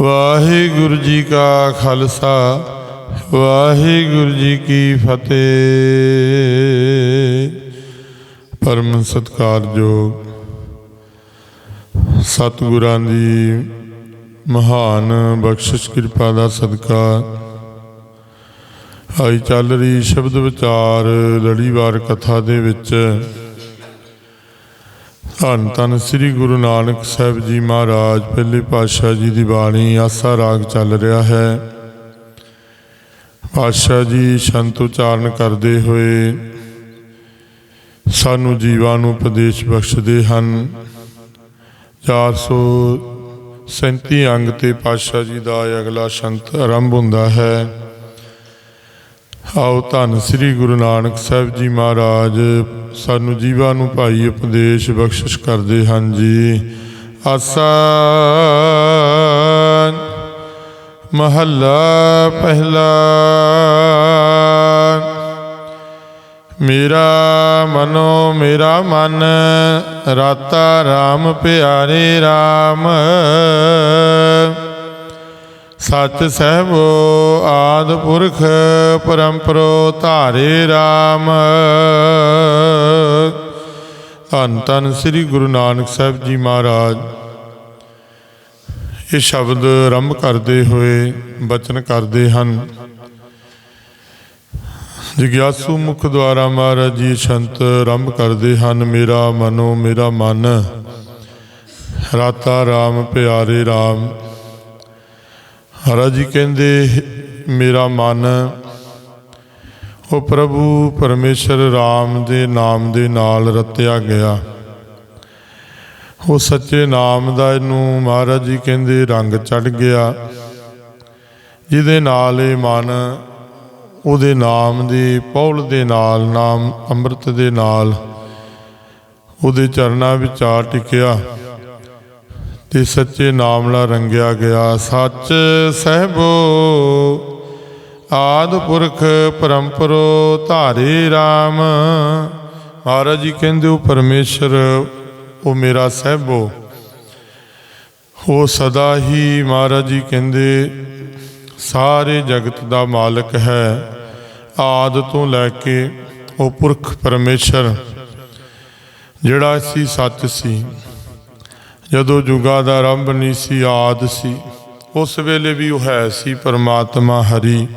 ਵਾਹਿਗੁਰੂ ਜੀ ਕਾ ਖਾਲਸਾ, ਵਾਹਿਗੁਰੂ ਜੀ ਕੀ ਫਤਿਹ। ਪਰਮ ਸਤਕਾਰਯੋਗ ਸਤਿਗੁਰਾਂ ਦੀ ਮਹਾਨ ਬਖਸ਼ਿਸ਼ ਕਿਰਪਾ ਦਾ ਸਦਕਾ। ਆਈ ਚੱਲ ਰਹੀ ਸ਼ਬਦ ਵਿਚਾਰ ਲੜੀਵਾਰ ਕਥਾ ਦੇ ਵਿੱਚ ਧੰਨ ਧੰਨ ਸ੍ਰੀ ਗੁਰੂ ਨਾਨਕ ਸਾਹਿਬ ਜੀ ਮਹਾਰਾਜ, ਪਹਿਲੇ ਪਾਤਸ਼ਾਹ ਜੀ ਦੀ ਬਾਣੀ, ਆਸਾ ਰਾਗ ਚੱਲ ਰਿਹਾ ਹੈ। ਪਾਤਸ਼ਾਹ ਜੀ ਸ਼ੰਤ ਉਚਾਰਨ ਕਰਦੇ ਹੋਏ ਸਾਨੂੰ ਜੀਵਾਂ ਨੂੰ ਉਪਦੇਸ਼ ਬਖਸ਼ਦੇ ਹਨ। 437 ਅੰਗ ਤੇ ਪਾਤਸ਼ਾਹ ਜੀ ਦਾ ਅਗਲਾ ਸ਼ੰਤ ਆਰੰਭ ਹੁੰਦਾ ਹੈ। ਆਓ ਧੰਨ ਸ੍ਰੀ ਗੁਰੂ ਨਾਨਕ ਸਾਹਿਬ ਜੀ ਮਹਾਰਾਜ, ਸਾਨੂੰ ਜੀਵਾਂ ਨੂੰ ਭਾਈ ਉਪਦੇਸ਼ ਬਖਸ਼ਿਸ਼ ਕਰਦੇ ਹਨ ਜੀ। ਆਸਾ ਮਹੱਲਾ ਪਹਿਲਾ। ਮੇਰਾ ਮਨੋ ਮੇਰਾ ਮਨ, ਰਾਤਾ RAM ਪਿਆਰੇ RAM ਸੱਚ ਸਹਿਬੋ ਆਦ ਪੁਰਖ ਪਰੰਪਰੋ ਧਾਰੇ RAM ਧੰਨ ਧੰਨ ਸ੍ਰੀ ਗੁਰੂ ਨਾਨਕ ਸਾਹਿਬ ਜੀ ਮਹਾਰਾਜ। ਇਹ ਸ਼ਬਦ ਆਰੰਭ ਕਰਦੇ ਹੋਏ ਬਚਨ ਕਰਦੇ ਹਨ। ਜਿਗਿਆਸੂ ਮੁਖ ਦੁਆਰਾ ਮਹਾਰਾਜ ਜੀ ਸ਼ੰਤ ਆਰੰਭ ਕਰਦੇ ਹਨ, ਮੇਰਾ ਮਨੋ ਮੇਰਾ ਮਨ, ਰਾਤਾ RAM ਪਿਆਰੇ RAM ਮਹਾਰਾਜ ਜੀ ਕਹਿੰਦੇ, ਮੇਰਾ ਮਨ, ਉਹ ਪ੍ਰਭੂ ਪਰਮੇਸ਼ਰ RAM ਦੇ ਨਾਮ ਦੇ ਨਾਲ ਰਤਿਆ ਗਿਆ। ਉਹ ਸੱਚੇ ਨਾਮ ਦਾ ਇਹਨੂੰ ਮਹਾਰਾਜ ਜੀ ਕਹਿੰਦੇ ਰੰਗ ਚੜ ਗਿਆ। ਜਿਹਦੇ ਨਾਲ ਇਹ ਮਨ, ਉਹਦੇ ਨਾਮ ਦੀ ਪੌਲ ਦੇ ਨਾਲ, ਨਾਮ ਅੰਮ੍ਰਿਤ ਦੇ ਨਾਲ, ਉਹਦੇ ਚਰਨਾਂ ਵਿੱਚ ਆ ਟਿਕਿਆ। ਤੇ ਸੱਚੇ ਨਾਮ ਨਾਲ ਰੰਗਿਆ ਗਿਆ। ਸੱਚ ਸਹਿਬੋ, ਆਦ ਪੁਰਖ ਪਰੰਪਰੋ ਧਾਰੇ RAM ਮਹਾਰਾਜ ਜੀ ਕਹਿੰਦੇ, ਉਹ ਪਰਮੇਸ਼ਰ, ਉਹ ਮੇਰਾ ਸਹਿਬੋ। ਉਹ ਸਦਾ ਹੀ ਮਹਾਰਾਜ ਜੀ ਕਹਿੰਦੇ, ਸਾਰੇ ਜਗਤ ਦਾ ਮਾਲਕ ਹੈ। ਆਦ ਤੋਂ ਲੈ ਕੇ ਉਹ ਪੁਰਖ ਪਰਮੇਸ਼ਰ ਜਿਹੜਾ ਸੀ, ਸੱਚ ਸੀ। ਜਦੋਂ ਜੁਗਾ ਦਾ ਆਰੰਭ ਨਹੀਂ ਸੀ, ਆਦ ਸੀ, ਉਸ ਵੇਲੇ ਵੀ ਉਹ ਹੈ ਸੀ ਪਰਮਾਤਮਾ ਹਰੀ।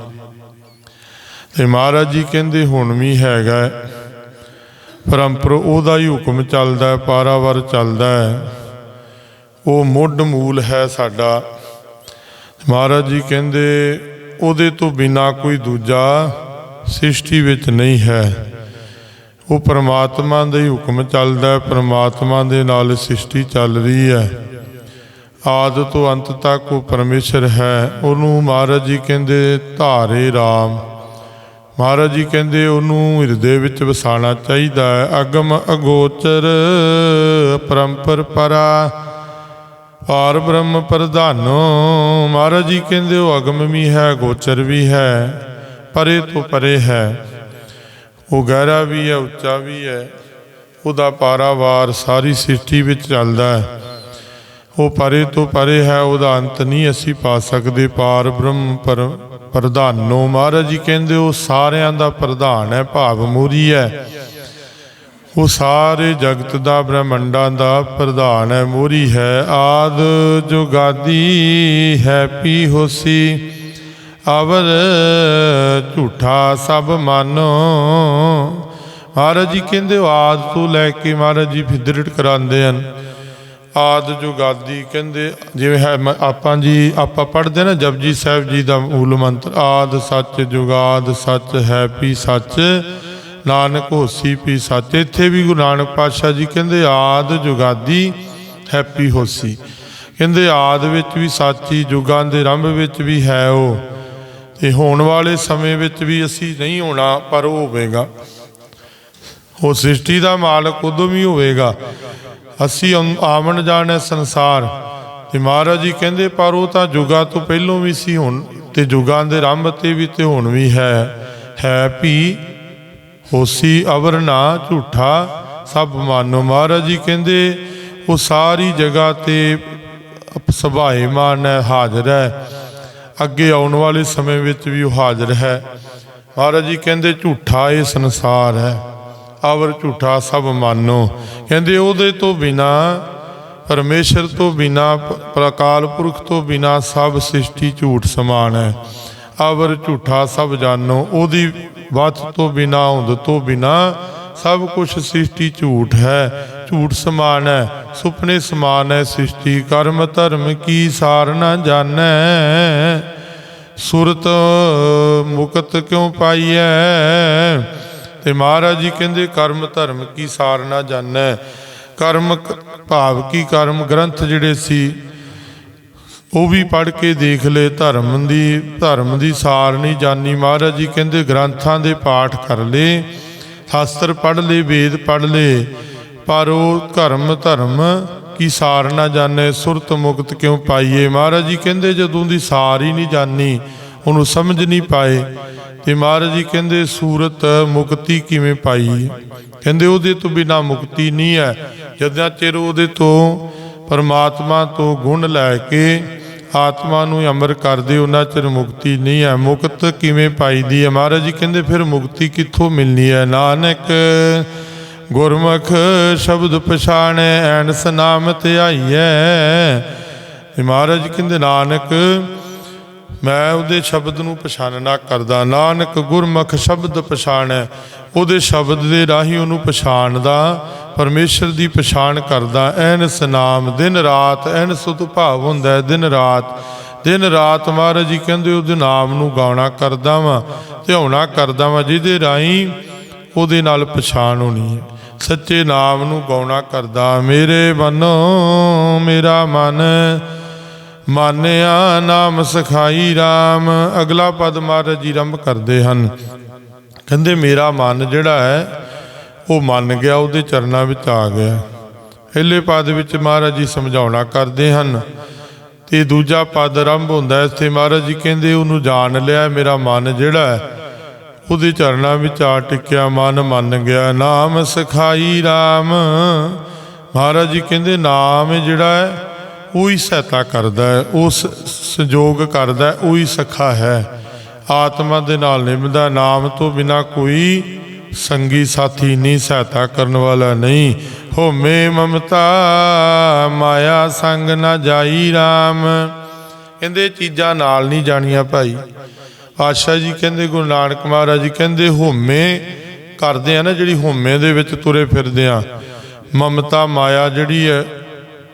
ਤੇ ਮਹਾਰਾਜ ਜੀ ਕਹਿੰਦੇ, ਹੁਣ ਵੀ ਹੈਗਾ ਹੈ। ਉਹਦਾ ਹੀ ਹੁਕਮ ਚੱਲਦਾ ਹੈ, ਪਾਰਾਵਰ ਚੱਲਦਾ ਹੈ। ਉਹ ਮੁੱਢ ਮੂਲ ਹੈ ਸਾਡਾ। ਮਹਾਰਾਜ ਜੀ ਕਹਿੰਦੇ, ਉਹਦੇ ਤੋਂ ਬਿਨਾ ਕੋਈ ਦੂਜਾ ਸ੍ਰਿਸ਼ਟੀ ਵਿੱਚ ਨਹੀਂ ਹੈ। ਉਹ ਪ੍ਰਮਾਤਮਾ ਦਾ ਹੀ ਹੁਕਮ ਚੱਲਦਾ ਹੈ, ਪ੍ਰਮਾਤਮਾ ਦੇ ਨਾਲ ਸ੍ਰਿਸ਼ਟੀ ਚੱਲ ਰਹੀ ਹੈ। ਆਦ ਤੋਂ ਅੰਤ ਤੱਕ ਉਹ ਪਰਮੇਸ਼ਰ ਹੈ। ਉਹਨੂੰ ਮਹਾਰਾਜ ਜੀ ਕਹਿੰਦੇ ਧਾਰੇ RAM ਮਹਾਰਾਜ ਜੀ ਕਹਿੰਦੇ ਉਹਨੂੰ ਹਿਰਦੇ ਵਿੱਚ ਵਸਾਣਾ ਚਾਹੀਦਾ ਹੈ। ਅਗਮ ਅਗੋਚਰ ਪਰੰਪਰ ਪਰਾ, ਪਾਰ ਬ੍ਰਹਮ ਪ੍ਰਧਾਨੋ। ਮਹਾਰਾਜ ਜੀ ਕਹਿੰਦੇ ਉਹ ਅਗਮ ਵੀ ਹੈ ਗੋਚਰ ਵੀ ਹੈ, ਪਰੇ ਤੋਂ ਪਰੇ ਹੈ। ਉਹ ਗਹਿਰਾ ਵੀ ਹੈ, ਉੱਚਾ ਵੀ ਹੈ। ਉਹਦਾ ਪਾਰਾਵਾਰ ਸਾਰੀ ਸ੍ਰਿਸ਼ਟੀ ਵਿੱਚ ਚੱਲਦਾ ਹੈ। ਉਹ ਪਰੇ ਤੋਂ ਪਰੇ ਹੈ, ਉਹਦਾ ਅੰਤ ਨਹੀਂ ਅਸੀਂ ਪਾ ਸਕਦੇ। ਪਾਰ ਬ੍ਰਹਮ ਪਰ, ਪ੍ਰਧਾਨੋ ਮਹਾਰਾਜ ਜੀ ਕਹਿੰਦੇ, ਉਹ ਸਾਰਿਆਂ ਦਾ ਪ੍ਰਧਾਨ ਹੈ ਭਾਵ ਮੂਰੀ ਹੈ। ਉਹ ਸਾਰੇ ਜਗਤ ਦਾ, ਬ੍ਰਹਮੰਡਾਂ ਦਾ ਪ੍ਰਧਾਨ ਹੈ, ਮੋਰੀ ਹੈ। ਆਦ ਜੁਗਾਦੀ ਹੈ, ਪੀ ਹੋਸੀ। ਅਵਰ ਝੂਠਾ ਸਭ ਮਾਨੋ। ਮਹਾਰਾਜ ਜੀ ਕਹਿੰਦੇ ਉਹ ਆਦ ਤੋਂ ਲੈ ਕੇ ਮਹਾਰਾਜ ਜੀ ਫਿਦਰਟ ਕਰਾਉਂਦੇ ਹਨ। ਆਦ ਜੁਗਾਦੀ ਕਹਿੰਦੇ, ਜਿਵੇਂ ਹੈ ਆਪਾਂ ਜੀ, ਆਪਾਂ ਪੜ੍ਹਦੇ ਨਾ ਜਪਜੀ ਸਾਹਿਬ ਜੀ ਦਾ ਮੂਲ ਮੰਤਰ, ਆਦ ਸੱਚ ਜੁਗਾਦ ਸੱਚ ਹੈ ਪੀ ਸੱਚ, ਨਾਨਕ ਹੋਸੀ ਪੀ ਸੱਚ। ਇੱਥੇ ਵੀ ਗੁਰੂ ਨਾਨਕ ਪਾਤਸ਼ਾਹ ਜੀ ਕਹਿੰਦੇ, ਆਦ ਜੁਗਾਦੀ ਹੈਪੀ ਹੋਸੀ। ਕਹਿੰਦੇ, ਆਦ ਵਿੱਚ ਵੀ ਸਾਚੀ ਜੁਗਾਂ ਦੇ ਰੰਭ ਵਿੱਚ ਵੀ ਹੈ ਉਹ। ਤੇ ਹੋਣ ਵਾਲੇ ਸਮੇਂ ਵਿੱਚ ਵੀ ਅਸੀਂ ਨਹੀਂ ਹੋਣਾ, ਪਰ ਉਹ ਹੋਵੇਗਾ। ਉਹ ਸ੍ਰਿਸ਼ਟੀ ਦਾ ਮਾਲਕ ਉਦੋਂ ਵੀ ਹੋਵੇਗਾ। ਅਸੀਂ ਆਮ- ਆਵਣ ਜਾਣੇ ਸੰਸਾਰ। ਤੇ ਮਹਾਰਾਜ ਜੀ ਕਹਿੰਦੇ, ਪਰ ਉਹ ਤਾਂ ਜੁਗਾਂ ਤੋਂ ਪਹਿਲੋਂ ਵੀ ਸੀ ਹੁਣ, ਤੇ ਜੁਗਾਂ ਦੇ ਰੰਭ ਤੇ ਵੀ ਤੇ ਹੁਣ ਵੀ ਹੈ। ਹੈ ਭੀ, ਹੋਸੀ, ਅਵਰ ਨਾ ਝੂਠਾ, ਸਭ ਮਾਨੋ। ਮਹਾਰਾਜ ਜੀ ਕਹਿੰਦੇ, ਉਹ ਸਾਰੀ ਜਗ੍ਹਾ ਤੇ ਸੁਭਾਏਮਾਨ ਹੈ, ਹਾਜ਼ਰ ਹੈ। ਅੱਗੇ ਆਉਣ ਵਾਲੇ ਸਮੇਂ ਵਿੱਚ ਵੀ ਉਹ ਹਾਜ਼ਰ ਹੈ। ਮਹਾਰਾਜ ਜੀ ਕਹਿੰਦੇ, ਝੂਠਾ ਇਹ ਸੰਸਾਰ ਹੈ। ਅਵਰ ਝੂਠਾ ਸਭ ਮਾਨੋ। ਕਹਿੰਦੇ, ਉਹਦੇ ਤੋਂ ਬਿਨਾ, ਪਰਮੇਸ਼ਰ ਤੋਂ ਬਿਨਾ, ਪ੍ਰਕਾਲ ਪੁਰਖ ਤੋਂ ਬਿਨਾ ਸਭ ਸ੍ਰਿਸ਼ਟੀ ਝੂਠ ਸਮਾਨ ਹੈ। ਅਵਰ ਝੂਠਾ ਸਭ ਜਾਣੋ। ਉਹਦੀ ਵਤ ਤੋਂ ਬਿਨਾ ਹੁੰਦ ਤੋਂ ਬਿਨਾ ਸਭ ਕੁਝ ਸ੍ਰਿਸ਼ਟੀ ਝੂਠ ਹੈ। ਝੂਠ ਸਮਾਨ ਹੈ ਸੁਪਨੇ ਸਮਾਨ ਹੈ ਸ੍ਰਿਸ਼ਟੀ ਕਰਮ ਧਰਮ ਕੀ ਸਾਰ ਨਾ ਜਾਣੈ। ਸੁਰਤ ਮੁਕਤ ਕਿਉ ਪਾਈਐ? ਤੇ ਮਹਾਰਾਜ ਜੀ ਕਹਿੰਦੇ, ਕਰਮ ਧਰਮ ਕੀ ਸਾਰ ਨਾ ਜਾਣੈ? ਕਰਮ ਭਾਵ ਕੀ ਕਰਮ? ਗ੍ਰੰਥ ਜਿਹੜੇ ਸੀ, ਉਹ ਵੀ ਪੜ੍ਹ ਕੇ ਦੇਖ ਲਏ, ਧਰਮ ਦੀ ਧਰਮ ਦੀ ਸਾਰ ਨਹੀਂ ਜਾਣੀ। ਮਹਾਰਾਜ ਜੀ ਕਹਿੰਦੇ, ਗ੍ਰੰਥਾਂ ਦੇ ਪਾਠ ਕਰ ਲਏ, ਸ਼ਾਸਤਰ ਪੜ੍ਹ ਲਏ, ਵੇਦ ਪੜ੍ਹ ਲਏ ਪਰ ਉਹ ਧਰਮ ਧਰਮ, ਕੀ ਸਾਰ ਨਾ ਜਾਣੇ, ਸੁਰਤ ਮੁਕਤ ਕਿਉਂ ਪਾਈਏ? ਮਹਾਰਾਜ ਜੀ ਕਹਿੰਦੇ, ਜਦੋਂ ਦੀ ਸਾਰ ਹੀ ਨਹੀਂ ਜਾਣੀ, ਉਹਨੂੰ ਸਮਝ ਨਹੀਂ ਪਾਏ। ਤੇ ਮਹਾਰਾਜ ਜੀ ਕਹਿੰਦੇ, ਸੂਰਤ ਮੁਕਤੀ ਕਿਵੇਂ ਪਾਈ? ਕਹਿੰਦੇ, ਉਹਦੇ ਤੋਂ ਬਿਨਾ ਮੁਕਤੀ ਨਹੀਂ ਹੈ। ਜਦੋਂ ਚਿਰ ਉਹਦੇ ਤੋਂ ਪਰਮਾਤਮਾ ਤੋਂ ਗੁਣ ਲੈ ਕੇ ਆਤਮਾ ਨੂੰ ਅਮਰ ਕਰਦੇ, ਉਹਨਾਂ ਚਿਰ ਮੁਕਤੀ ਨਹੀਂ ਹੈ। ਮੁਕਤ ਕਿਵੇਂ ਪਾਈਦੀ ਹੈ? ਮਹਾਰਾਜ ਜੀ ਕਹਿੰਦੇ, ਫਿਰ ਮੁਕਤੀ ਕਿੱਥੋਂ ਮਿਲਣੀ ਹੈ? ਨਾਨਕ ਗੁਰਮੁਖ ਸ਼ਬਦ ਪਛਾਣੈ, ਐਨਸ ਨਾਮ ਧਿਆਈਐ। ਤੇ ਮਹਾਰਾਜ ਕਹਿੰਦੇ, ਨਾਨਕ, ਮੈਂ ਉਹਦੇ ਸ਼ਬਦ ਨੂੰ ਪਛਾਣਨਾ ਕਰਦਾ। ਨਾਨਕ ਗੁਰਮੁਖ ਸ਼ਬਦ ਪਛਾਣੈ, ਉਹਦੇ ਸ਼ਬਦ ਦੇ ਰਾਹੀਂ ਉਹਨੂੰ ਪਛਾਣਦਾ, ਪਰਮੇਸ਼ਰ ਦੀ ਪਛਾਣ ਕਰਦਾ। ਐਨਸ ਨਾਮ, ਦਿਨ ਰਾਤ, ਐਨਸ ਤੋਂ ਭਾਵ ਹੁੰਦਾ ਦਿਨ ਰਾਤ। ਦਿਨ ਰਾਤ ਮਹਾਰਾਜ ਜੀ ਕਹਿੰਦੇ, ਉਹਦੇ ਨਾਮ ਨੂੰ ਗਾਉਣਾ ਕਰਦਾ ਵਾਂ, ਧਿਆਉਣਾ ਕਰਦਾ ਵਾਂ, ਜਿਹਦੇ ਰਾਹੀਂ ਉਹਦੇ ਨਾਲ ਪਛਾਣ ਹੋਣੀ ਹੈ। ਸੱਚੇ ਨਾਮ ਨੂੰ ਗਾਉਣਾ ਕਰਦਾ। ਮੇਰੇ ਮਨੋ ਮੇਰਾ ਮਨ ਮਾਨਿਆ ਨਾਮ ਸਖਾਈ RAM ਅਗਲਾ ਪਦ ਮਹਾਰਾਜ ਜੀ ਆਰੰਭ ਕਰਦੇ ਹਨ। ਕਹਿੰਦੇ ਮੇਰਾ ਮਨ ਜਿਹੜਾ ਹੈ ਉਹ ਮੰਨ ਗਿਆ ਉਹਦੇ ਚਰਨਾਂ ਵਿੱਚ ਆ ਗਿਆ। ਪਹਿਲੇ ਪਦ ਵਿੱਚ ਮਹਾਰਾਜ ਜੀ ਸਮਝਾਉਣਾ ਕਰਦੇ ਹਨ। ਤੇ ਦੂਜਾ ਪਦ ਆਰੰਭ ਹੁੰਦਾ ਹੈ, ਇੱਥੇ ਮਹਾਰਾਜ ਜੀ ਕਹਿੰਦੇ ਉਹਨੂੰ ਜਾਣ ਲਿਆ ਮੇਰਾ ਮਨ ਜਿਹੜਾ ਹੈ ਉਹਦੇ ਚਰਨਾਂ ਵਿੱਚ ਆ ਟਿਕਿਆ ਮਨ ਮੰਨ ਗਿਆ, ਨਾਮ ਸਖਾਈ RAM ਮਹਾਰਾਜ ਜੀ ਕਹਿੰਦੇ, ਨਾਮ ਜਿਹੜਾ ਹੈ, ਉਹੀ ਸਹਾਇਤਾ ਕਰਦਾ ਹੈ ਉਹ ਸ- ਸੰਜੋਗ ਕਰਦਾ ਉਹੀ ਉਹ ਸਖਾ ਹੈ। ਆਤਮਾ ਦੇ ਨਾਲ ਨਿਭਦਾ, ਨਾਮ ਤੋਂ ਬਿਨਾ ਕੋਈ ਸੰਗੀ ਸਾਥੀ ਨਹੀਂ, ਸਹਾਇਤਾ ਕਰਨ ਵਾਲਾ ਨਹੀਂ। ਹੋਮੇ ਮਮਤਾ, ਮਾਇਆ ਸੰਗ ਨਾ ਜਾਈ RAM ਕਹਿੰਦੇ ਚੀਜ਼ਾਂ ਨਾਲ ਨਹੀਂ ਜਾਣੀਆਂ ਭਾਈ। ਪਾਤਸ਼ਾਹ ਜੀ ਕਹਿੰਦੇ, ਗੁਰੂ ਨਾਨਕ ਮਹਾਰਾਜ ਜੀ ਕਹਿੰਦੇ ਹੋਮੇ ਕਰਦੇ ਆ ਨਾ ਜਿਹੜੀ ਹੋਮੇ ਦੇ ਵਿੱਚ ਤੁਰੇ ਫਿਰਦੇ ਆ। ਮਮਤਾ ਮਾਇਆ ਜਿਹੜੀ ਹੈ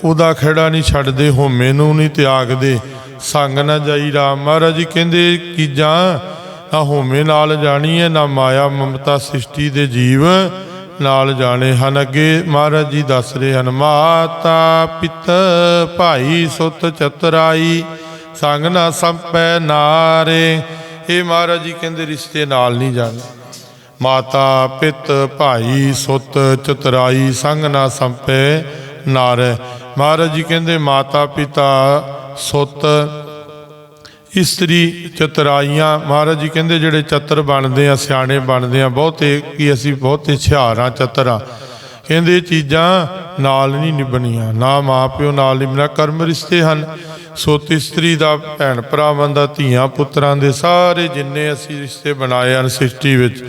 ਉਹਦਾ ਖੇੜਾ ਨਹੀਂ ਛੱਡਦੇ ਹੋਮੇ ਨੂੰ ਨਹੀਂ ਤਿਆਗਦੇ। ਸੰਗ ਨਾ ਜਾਈ ਰਾਮ। ਮਹਾਰਾਜ ਜੀ ਕਹਿੰਦੇ ਚੀਜ਼ਾਂ ਨਾ ਹੋਮੇ ਨਾਲ ਜਾਣੀ ਹੈ ਨਾ ਮਾਇਆ ਮਮਤਾ ਸ੍ਰਿਸ਼ਟੀ ਦੇ ਜੀਵ ਨਾਲ ਜਾਣੇ ਹਨ। ਅੱਗੇ ਮਹਾਰਾਜ ਜੀ ਦੱਸ ਰਹੇ ਹਨ, ਮਾਤਾ ਪਿਤ ਭਾਈ ਸੁਤ ਚਤਰਾਈ, ਸੰਗ ਨਾ ਸੰਪੈ ਨਾਰੇ ਇਹ ਮਹਾਰਾਜ ਜੀ, ਕਹਿੰਦੇ ਰਿਸ਼ਤੇ ਨਾਲ ਨਹੀਂ ਜਾਣੇ। ਮਾਤਾ, ਪਿਤ, ਭਾਈ, ਸੁੱਤ, ਚਤਰਾਈ, ਸੰਗ ਨਾ ਸੰਪੇ, ਨਾਰ। ਮਹਾਰਾਜ ਜੀ ਕਹਿੰਦੇ, ਮਾਤਾ, ਪਿਤਾ, ਸੁੱਤ, ਇਸਤਰੀ, ਚਤਰਾਈਆਂ। ਮਹਾਰਾਜ ਜੀ ਕਹਿੰਦੇ, ਜਿਹੜੇ ਚਤਰ ਬਣਦੇ ਆ, ਸਿਆਣੇ ਬਣਦੇ ਆ, ਬਹੁਤੇ ਕੀ ਅਸੀਂ ਬਹੁਤੇ ਹੁਸ਼ਿਆਰ ਆ ਚਤਰ ਆ ਕਹਿੰਦੇ, ਇਹ ਚੀਜ਼ਾਂ ਨਾਲ ਨਹੀਂ ਨਿਭਣੀਆਂ। ਨਾ ਮਾਪਿਓ ਨਾਲ ਨਿਭਣਾ, ਕਰਮ ਰਿਸ਼ਤੇ ਹਨ। ਸੋ ਤਿਸਤਰੀ ਦਾ ਭੈਣ ਭਰਾਵਾਂ ਦਾ ਧੀਆਂ ਪੁੱਤਰਾਂ ਦੇ ਸਾਰੇ ਜਿੰਨੇ ਅਸੀਂ ਰਿਸ਼ਤੇ ਬਣਾਏ ਹਨ ਸ੍ਰਿਸ਼ਟੀ ਵਿੱਚ,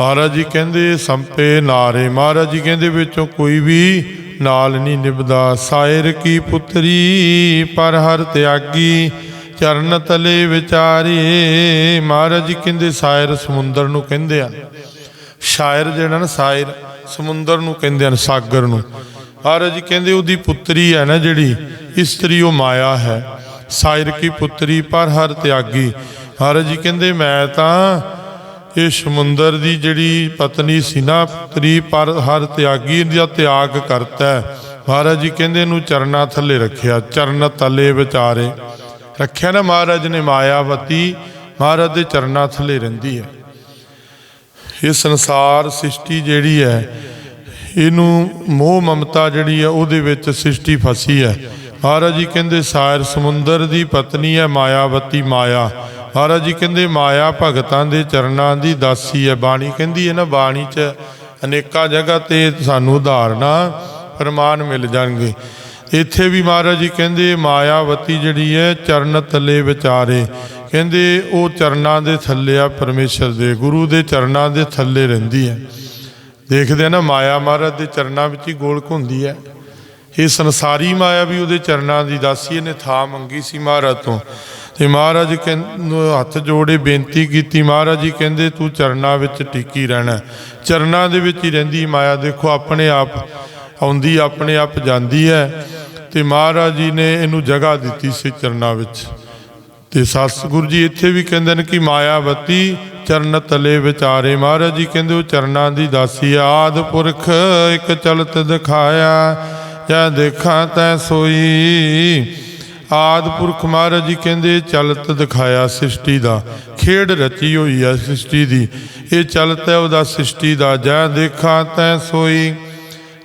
ਮਹਾਰਾਜ ਜੀ ਕਹਿੰਦੇ, ਸੰਪੇ ਨਾਰੇ। ਮਹਾਰਾਜ ਜੀ ਕਹਿੰਦੇ, ਵਿੱਚੋਂ ਕੋਈ ਵੀ ਨਾਲ ਨਹੀਂ ਨਿਭਦਾ। ਸਾਇਰ ਕੀ ਪੁੱਤਰੀ, ਪਰ ਹਰ ਤਿਆਗੀ ਚਰਨ ਤਲੇ ਵਿਚਾਰੇ। ਮਹਾਰਾਜ ਜੀ ਕਹਿੰਦੇ, ਸਾਇਰ ਸਮੁੰਦਰ ਨੂੰ ਕਹਿੰਦੇ ਆ ਸ਼ਾਇਰ ਜਿਹੜਾ ਨਾ ਸਾਇਰ ਸਮੁੰਦਰ ਨੂੰ ਕਹਿੰਦੇ ਹਨ, ਸਾਗਰ ਨੂੰ। ਮਹਾਰਾਜ ਜੀ ਕਹਿੰਦੇ ਉਹਦੀ ਪੁੱਤਰੀ ਹੈ ਨਾ ਜਿਹੜੀ ਇਸਤਰੀ ਉਹ ਮਾਇਆ ਹੈ। ਸਾਇਰ ਕੀ ਪੁੱਤਰੀ, ਪਰ ਹਰ ਤਿਆਗੀ। ਮਹਾਰਾਜ ਜੀ ਕਹਿੰਦੇ, ਮੈਂ ਤਾਂ ਇਹ ਸਮੁੰਦਰ ਦੀ ਜਿਹੜੀ ਪਤਨੀ ਸੀ ਨਾ ਪੁੱਤਰੀ, ਪਰ ਹਰ ਤਿਆਗੀ ਦਾ ਤਿਆਗ ਕਰਤਾ ਹੈ। ਮਹਾਰਾਜ ਜੀ ਕਹਿੰਦੇ, ਇਹਨੂੰ ਚਰਨਾਂ ਥੱਲੇ ਰੱਖਿਆ, ਚਰਨ ਤਲੇ ਵਿਚਾਰੇ। ਰੱਖਿਆ ਨਾ ਮਹਾਰਾਜ ਨੇ ਮਾਇਆਵਤੀ। ਮਹਾਰਾਜ ਦੇ ਚਰਨਾਂ ਥੱਲੇ ਰਹਿੰਦੀ ਹੈ। ਇਹ ਸੰਸਾਰ ਸ੍ਰਿਸ਼ਟੀ ਜਿਹੜੀ ਹੈ ਇਹਨੂੰ ਮੋਹ ਮਮਤਾ ਜਿਹੜੀ ਆ, ਉਹਦੇ ਵਿੱਚ ਸ੍ਰਿਸ਼ਟੀ ਫਸੀ ਹੈ ਮਹਾਰਾਜ ਜੀ ਕਹਿੰਦੇ ਸਾਇਰ ਸਮੁੰਦਰ ਦੀ ਪਤਨੀ ਹੈ ਮਾਇਆਵਤੀ ਮਾਇਆ। ਮਹਾਰਾਜ ਜੀ ਕਹਿੰਦੇ, ਮਾਇਆ ਭਗਤਾਂ ਦੇ ਚਰਨਾਂ ਦੀ ਦਾਸੀ ਹੈ ਬਾਣੀ ਕਹਿੰਦੀ ਹੈ ਨਾ, ਬਾਣੀ 'ਚ ਅਨੇਕਾਂ ਜਗ੍ਹਾ ਤੇ ਸਾਨੂੰ ਉਦਾਹਰਨਾਂ ਪ੍ਰਮਾਣ ਮਿਲ ਜਾਣਗੇ। ਇੱਥੇ ਵੀ ਮਹਾਰਾਜ ਜੀ ਕਹਿੰਦੇ, ਮਾਇਆਵਤੀ ਜਿਹੜੀ ਹੈ, ਚਰਨ ਤਲੇ ਵਿਚਾਰੇ। ਕਹਿੰਦੇ, ਉਹ ਚਰਨਾਂ ਦੇ ਥੱਲੇ ਆ, ਪਰਮੇਸ਼ਰ ਦੇ, ਗੁਰੂ ਦੇ ਚਰਨਾਂ ਦੇ ਥੱਲੇ ਰਹਿੰਦੀ ਹੈ। ਦੇਖਦੇ ਆ ਨਾ, ਮਾਇਆ ਮਹਾਰਾਜ ਦੇ ਚਰਨਾਂ ਵਿੱਚ ਹੀ ਗੋਲਕ ਹੁੰਦੀ ਹੈ। ਇਹ ਸੰਸਾਰੀ ਮਾਇਆ ਵੀ ਉਹਦੇ ਚਰਨਾਂ ਦੀ ਦਾਸੀ ਇਹਨੇ ਥਾ ਮੰਗੀ ਸੀ ਮਹਾਰਾਜ ਤੋਂ। ਤੇ ਮਹਾਰਾਜ ਕਹਿੰਦੇ ਹੱਥ ਜੋੜੇ ਬੇਨਤੀ ਕੀਤੀ, ਮਹਾਰਾਜ ਜੀ ਕਹਿੰਦੇ, ਤੂੰ ਚਰਨਾਂ ਵਿੱਚ ਟਿੱਕੀ ਰਹਿਣਾ ਚਰਨਾਂ ਦੇ ਵਿੱਚ ਹੀ ਰਹਿੰਦੀ ਮਾਇਆ। ਦੇਖੋ, ਆਪਣੇ ਆਪ ਆਉਂਦੀ, ਆਪਣੇ ਆਪ ਜਾਂਦੀ ਹੈ। ਤੇ ਮਹਾਰਾਜ ਜੀ ਨੇ ਇਹਨੂੰ ਜਗ੍ਹਾ ਦਿੱਤੀ ਸੀ ਚਰਨਾਂ ਵਿੱਚ। ਤੇ ਸਤਿਗੁਰੂ ਜੀ ਇੱਥੇ ਵੀ ਕਹਿੰਦੇ ਨੇ ਕਿ ਮਾਇਆਵਤੀ ਚਰਨ ਤਲੇ ਵਿਚਾਰੇ ਮਹਾਰਾਜ ਜੀ ਕਹਿੰਦੇ ਉਹ ਚਰਨਾਂ ਦੀ ਦਾਸੀ ਆ। ਆਦ ਪੁਰਖ ਇੱਕ ਚਲਤ ਦਿਖਾਇਆ, ਜਾਂ ਦੇਖਾਂ ਤੈ ਸੋਈ। ਆਦ ਪੁਰਖ ਮਹਾਰਾਜ ਜੀ ਕਹਿੰਦੇ ਚਲਤ ਦਿਖਾਇਆ ਸ੍ਰਿਸ਼ਟੀ ਦਾ, ਖੇਡ ਰਚੀ ਹੋਈ ਹੈ ਸ੍ਰਿਸ਼ਟੀ ਦੀ। ਇਹ ਚਲਤ ਹੈ, ਉਹਦਾ ਸ੍ਰਿਸ਼ਟੀ ਦਾ, ਜਾਂ ਦੇਖਾਂ ਤੈ ਸੋਈ।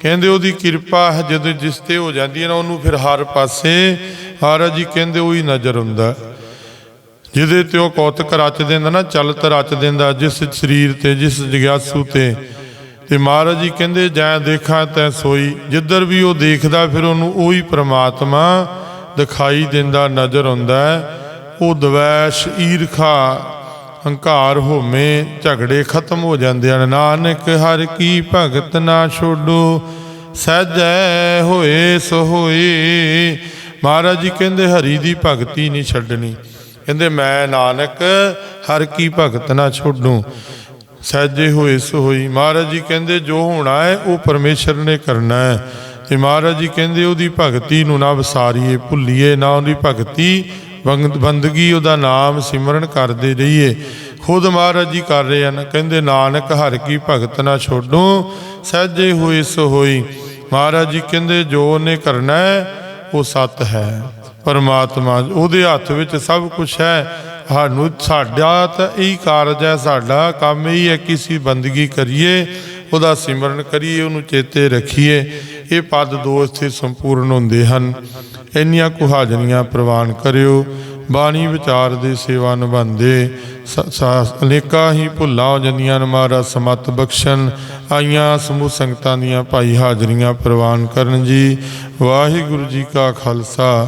ਕਹਿੰਦੇ ਉਹਦੀ ਕਿਰਪਾ ਹੈ, ਜਦੋਂ ਜਿਸ ਤੇ ਹੋ ਜਾਂਦੀ ਹੈ ਨਾ, ਉਹਨੂੰ ਫਿਰ ਹਰ ਪਾਸੇ ਮਹਾਰਾਜ ਜੀ ਕਹਿੰਦੇ ਉਹੀ ਨਜ਼ਰ ਹੁੰਦਾ। ਜਿਹਦੇ ਤੇ ਉਹ ਕੌਤਕ ਰਚ ਦਿੰਦਾ ਨਾ, ਚਲਤ ਰਚ ਦਿੰਦਾ, ਜਿਸ ਸਰੀਰ ਤੇ, ਜਿਸ ਜਗਿਆਸੂ ਤੇ। ਤੇ ਮਹਾਰਾਜ ਜੀ ਕਹਿੰਦੇ, ਜੈ ਦੇਖਾਂ ਤੈ ਸੋਈ। ਜਿੱਧਰ ਵੀ ਉਹ ਦੇਖਦਾ, ਫਿਰ ਉਹਨੂੰ ਉਹੀ ਪ੍ਰਮਾਤਮਾ ਦਿਖਾਈ ਦਿੰਦਾ, ਨਜ਼ਰ ਆਉਂਦਾ ਉਹ ਦਵੈਸ਼, ਈਰਖਾ, ਹੰਕਾਰ, ਹੋਮੇ, ਝਗੜੇ ਖਤਮ ਹੋ ਜਾਂਦੇ ਹਨ। ਨਾਨਕ, ਹਰ ਕੀ ਭਗਤ ਨਾ ਛੋਡੋ। ਸਹਿਜੈ ਹੋਏ ਸੋ ਹੋਏ ਮਹਾਰਾਜ ਜੀ ਕਹਿੰਦੇ, ਹਰੀ ਦੀ ਭਗਤੀ ਨਹੀਂ ਛੱਡਣੀ। ਕਹਿੰਦੇ, ਮੈਂ ਨਾਨਕ, ਹਰ ਕੀ ਭਗਤ ਨਾ ਛੋਡੂ। ਸਹਿਜੇ ਹੋਏ ਸੋ ਹੋਈ। ਮਹਾਰਾਜ ਜੀ ਕਹਿੰਦੇ, ਜੋ ਹੋਣਾ ਹੈ, ਉਹ ਪਰਮੇਸ਼ਰ ਨੇ ਕਰਨਾ ਹੈ। ਤੇ ਮਹਾਰਾਜ ਜੀ ਕਹਿੰਦੇ, ਉਹਦੀ ਭਗਤੀ ਨੂੰ ਨਾ ਵਿਸਾਰੀਏ, ਭੁੱਲੀਏ, ਨਾ ਉਹਦੀ ਭਗਤੀ ਬੰਦ- ਬੰਦਗੀ, ਉਹਦਾ ਨਾਮ ਸਿਮਰਨ ਕਰਦੇ ਰਹੀਏ। ਖੁਦ ਮਹਾਰਾਜ ਜੀ ਕਰ ਰਹੇ ਹਨ। ਕਹਿੰਦੇ, ਨਾਨਕ, ਹਰ ਕੀ ਭਗਤ ਨਾ ਛੋਡੋ। ਸਹਿਜੇ ਹੋਏ ਸੋ ਹੋਈ। ਮਹਾਰਾਜ ਜੀ ਕਹਿੰਦੇ, ਜੋ ਉਹਨੇ ਕਰਨਾ ਹੈ, ਉਹ ਸਤ ਹੈ। ਪਰਮਾਤਮਾ ਉਹਦੇ ਹੱਥ ਵਿੱਚ ਸਭ ਕੁਝ ਹੈ। ਸਾਨੂੰ ਸਾਡਾ ਤਾਂ ਇਹੀ ਕਾਰਜ ਹੈ, ਸਾਡਾ ਕੰਮ ਇਹੀ ਹੈ ਕਿ ਅਸੀਂ ਬੰਦਗੀ ਕਰੀਏ, ਉਹਦਾ ਸਿਮਰਨ ਕਰੀਏ, ਉਹਨੂੰ ਚੇਤੇ ਰੱਖੀਏ। ਇਹ ਪਦ ਦੋ ਇੱਥੇ ਸੰਪੂਰਨ ਹੁੰਦੇ ਹਨ। ਇੰਨੀਆਂ ਕੁਹਾਜ਼ਰੀਆਂ ਪ੍ਰਵਾਨ ਕਰਿਓ। ਬਾਣੀ ਵਿਚਾਰ ਦੇ ਸੇਵਾ ਨਿਭਾਉਂਦੇ। ਸ- ਸ- ਅਨੇਕਾਂ ਹੀ ਭੁੱਲਾਂ ਹੋ ਜਾਂਦੀਆਂ ਨੇ ਮਹਾਰਾਜ ਸਮਤ ਬਖਸ਼ਣ, ਆਈਆਂ ਸਮੂਹ ਸੰਗਤਾਂ ਦੀਆਂ ਭਾਈ ਹਾਜ਼ਰੀਆਂ ਪ੍ਰਵਾਨ ਕਰਨ ਜੀ। ਵਾਹਿਗੁਰੂ ਜੀ ਕਾ ਖਾਲਸਾ।